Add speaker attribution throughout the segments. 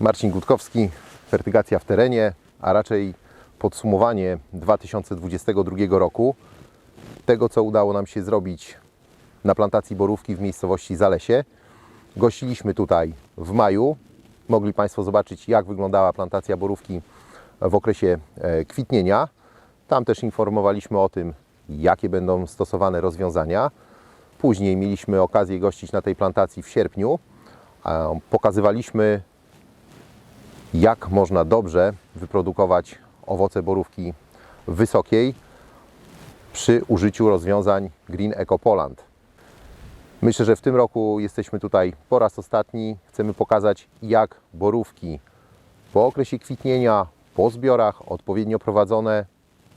Speaker 1: Marcin Gutkowski, fertygacja w terenie, a raczej podsumowanie 2022 roku. Tego, co udało nam się zrobić na plantacji borówki w miejscowości Zalesie. Gościliśmy tutaj w maju. Mogli Państwo zobaczyć, jak wyglądała plantacja borówki w okresie e, kwitnienia. Tam też informowaliśmy o tym, jakie będą stosowane rozwiązania. Później mieliśmy okazję gościć na tej plantacji w sierpniu. Pokazywaliśmy, jak można dobrze wyprodukować owoce borówki wysokiej przy użyciu rozwiązań Green Eco Poland. Myślę, że w tym roku jesteśmy tutaj po raz ostatni. Chcemy pokazać, jak borówki po okresie kwitnienia, po zbiorach odpowiednio prowadzone,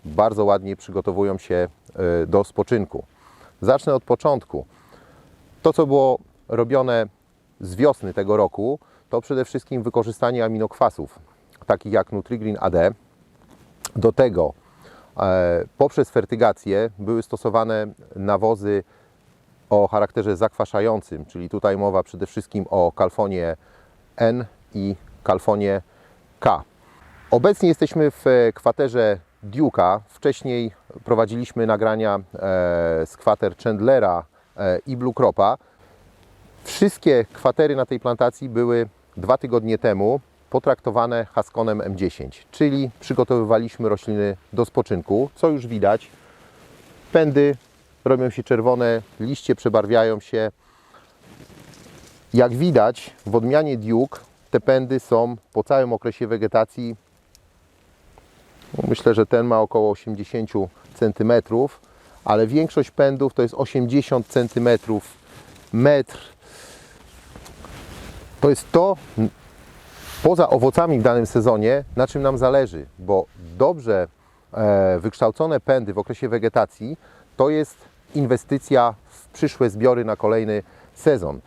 Speaker 1: bardzo ładnie przygotowują się e, do spoczynku. Zacznę od początku. To, co było robione z wiosny tego roku, to przede wszystkim wykorzystanie aminokwasów, takich jak Nutrigreen AD. Do tego e, poprzez fertygację były stosowane nawozy o charakterze zakwaszającym, czyli tutaj mowa przede wszystkim o kalfonie N i kalfonie K. Obecnie jesteśmy w kwaterze Duke'a. Wcześniej prowadziliśmy nagrania e, z kwater Chandlera e, i Blue Cropa. Wszystkie kwatery na tej plantacji były dwa tygodnie temu potraktowane Haskonem M10, czyli przygotowywaliśmy rośliny do spoczynku, co już widać. Pędy robią się czerwone, liście przebarwiają się. Jak widać, w odmianie Duke te pędy są po całym okresie wegetacji. Myślę, że ten ma około 80 cm, ale większość pędów to jest 80 cm, metr. To jest to, poza owocami w danym sezonie, na czym nam zależy, bo dobrze e, wykształcone pędy w okresie wegetacji to jest inwestycja w przyszłe zbiory na kolejny sezon.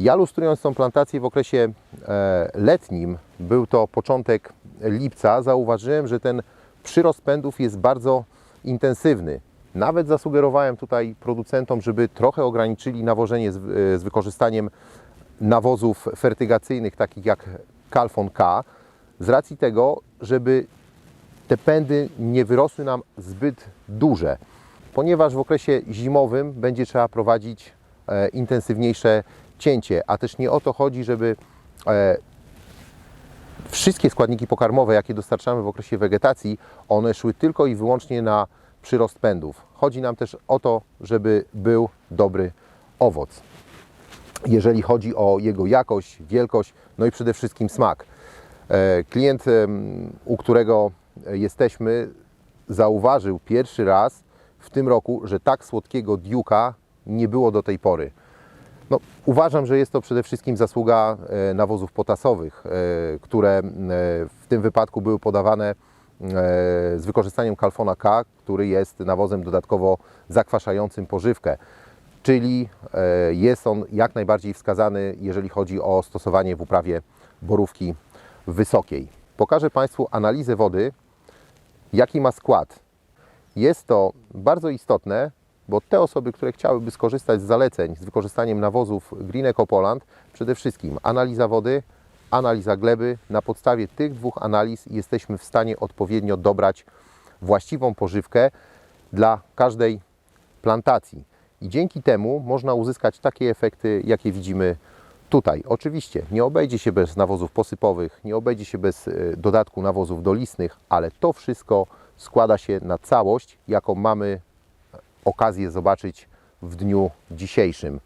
Speaker 1: Ja lustrując tą plantację w okresie e, letnim, był to początek lipca, zauważyłem, że ten przyrost pędów jest bardzo intensywny. Nawet zasugerowałem tutaj producentom, żeby trochę ograniczyli nawożenie z, e, z wykorzystaniem nawozów fertygacyjnych, takich jak Calfon K, z racji tego, żeby te pędy nie wyrosły nam zbyt duże, ponieważ w okresie zimowym będzie trzeba prowadzić e, intensywniejsze cięcie, a też nie o to chodzi, żeby e, wszystkie składniki pokarmowe, jakie dostarczamy w okresie wegetacji, one szły tylko i wyłącznie na przyrost pędów. Chodzi nam też o to, żeby był dobry owoc jeżeli chodzi o jego jakość, wielkość, no i przede wszystkim smak. E, Klient, u którego jesteśmy, zauważył pierwszy raz w tym roku, że tak słodkiego diuka nie było do tej pory. No, uważam, że jest to przede wszystkim zasługa e, nawozów potasowych, e, które w tym wypadku były podawane z wykorzystaniem kalfona K, który jest nawozem dodatkowo zakwaszającym pożywkę czyli e, jest on jak najbardziej wskazany, jeżeli chodzi o stosowanie w uprawie borówki wysokiej. Pokażę Państwu analizę wody, jaki ma skład. Jest to bardzo istotne, bo te osoby, które chciałyby skorzystać z zaleceń z wykorzystaniem nawozów Green Eco Poland, przede wszystkim analiza wody, analiza gleby. Na podstawie tych dwóch analiz jesteśmy w stanie odpowiednio dobrać właściwą pożywkę dla każdej plantacji. I dzięki temu można uzyskać takie efekty, jakie widzimy tutaj. Oczywiście nie obejdzie się bez nawozów posypowych, nie obejdzie się bez e, dodatku nawozów dolistnych, ale to wszystko składa się na całość, jaką mamy okazję zobaczyć w dniu dzisiejszym.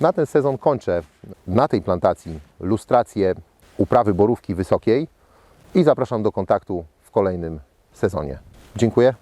Speaker 1: Na ten sezon kończę na tej plantacji lustrację uprawy borówki wysokiej i zapraszam do kontaktu w kolejnym sezonie. Dziękuję.